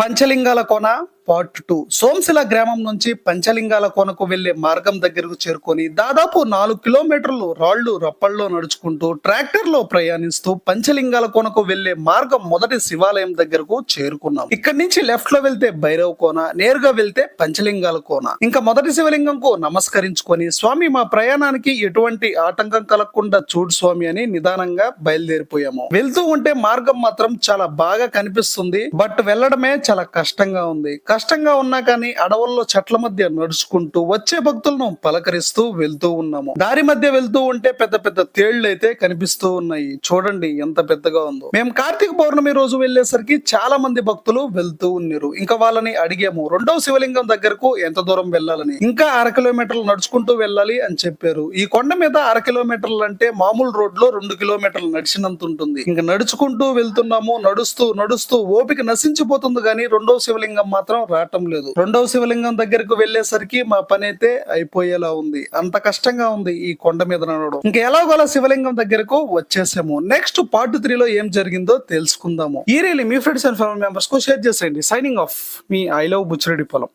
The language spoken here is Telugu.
Panchalingala Kona part two. Somasila గ్రామం నుంచి పంచలింగాల కోనకు వెళ్ళే మార్గం దగ్గరకు చేరుకొని దాదాపు నాలుగు కిలోమీటర్లు రాళ్ళు రప్పల్లో నడుచుకుంటూ ట్రాక్టర్లో ప్రయాణిస్తూ పంచలింగాల కోనకు వెళ్ళే మార్గం మొదటి శివాలయం దగ్గరకు చేరుకున్నాం. ఇక్కడి నుంచి లెఫ్ట్లో వెళ్తే భైరవ్ కోన నేరుగా వెళ్తే పంచలింగాల కోన. ఇంకా మొదటి శివలింగంకు నమస్కరించుకొని స్వామి మా ప్రయాణానికి ఎటువంటి ఆటంకం కలగకుండా చూడు స్వామి అని నిదానంగా బయలుదేరిపోయాము. వెళ్తూ ఉంటే మార్గం మాత్రం చాలా బాగా కనిపిస్తుంది బట్ వెళ్ళడమే చాలా కష్టంగా ఉంది. కష్టంగా ఉన్నా కానీ అడవుల్లో చెట్ల మధ్య నడుచుకుంటూ వచ్చే భక్తులను పలకరిస్తూ వెళ్తూ ఉన్నాము. దారి మధ్య వెళ్తూ ఉంటే పెద్ద పెద్ద తేళ్ళు అయితే కనిపిస్తూ ఉన్నాయి. చూడండి ఎంత పెద్దగా ఉందో. మేము కార్తీక పౌర్ణమి రోజు వెళ్ళేసరికి చాలా మంది భక్తులు వెళ్తూ ఉన్నారు. ఇంకా వాళ్ళని అడిగాము రెండవ శివలింగం దగ్గరకు ఎంత దూరం వెళ్ళాలని? ఇంకా అర కిలోమీటర్లు నడుచుకుంటూ వెళ్ళాలి అని చెప్పారు. ఈ కొండ మీద అర కిలోమీటర్లు అంటే మామూలు రోడ్లో రెండు కిలోమీటర్లు నడిచినంత ఉంటుంది. ఇంకా నడుచుకుంటూ వెళ్తున్నాము నడుస్తూ నడుస్తూ ఓపిక నశించిపోతుంది కానీ రెండవ శివలింగం మాత్రం రావటం లేదు. రెండవ శివలింగం దగ్గరకు వెళ్ళేసరికి మా పని అయితే అయిపోయేలా ఉంది. అంత కష్టంగా ఉంది ఈ కొండ మీద నడవడం. ఇంకా ఎలాగోలా శివలింగం దగ్గరకు వచ్చేసాము. నెక్స్ట్ పార్ట్ త్రీ లో ఏం జరిగిందో తెలుసుకుందాము. ఈ రీలి మీ ఫ్రెండ్స్ అండ్ ఫ్యామిలీ మెంబర్స్కు షేర్ చేసేయండి. సైనింగ్ ఆఫ్ మీ ఐ లవ్ బుచ్చిరెడ్డి పొలం.